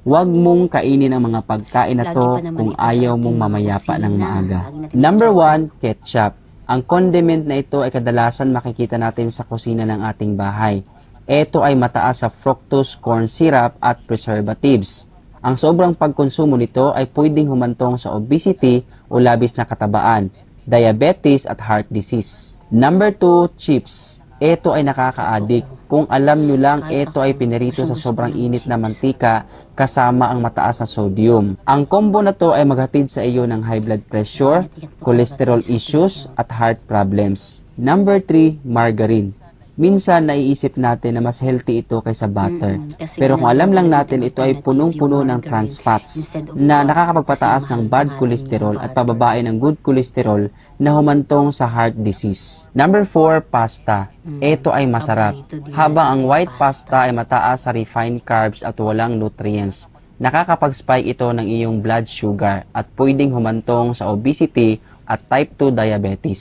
Huwag mong kainin ang mga pagkain na to kung ayaw mong mamayapa ng maaga. Number one, ketchup. Ang condiment na ito ay kadalasan makikita natin sa kusina ng ating bahay. Ito ay mataas sa fructose corn syrup at preservatives. Ang sobrang pagkonsumo nito ay pwedeng humantong sa obesity o labis na katabaan, diabetes at heart disease. Number 2, chips. Ito ay nakaka-addict. Kung alam nyo lang, ito ay pinirito sa sobrang init na mantika kasama ang mataas na sodium. Ang combo na to ay maghatid sa iyo ng high blood pressure, cholesterol issues, at heart problems. Number 3, margarine. Minsan naiisip natin na mas healthy ito kaysa butter. Pero kung alam lang natin ito ay punong-puno ng trans fats na nakakapagpataas ng bad cholesterol at pababae ng good cholesterol na humantong sa heart disease. Number 4, pasta. Ito ay masarap. Habang ang white pasta ay mataas sa refined carbs at walang nutrients, nakakapag-spike ito ng iyong blood sugar at pwedeng humantong sa obesity at type 2 diabetes.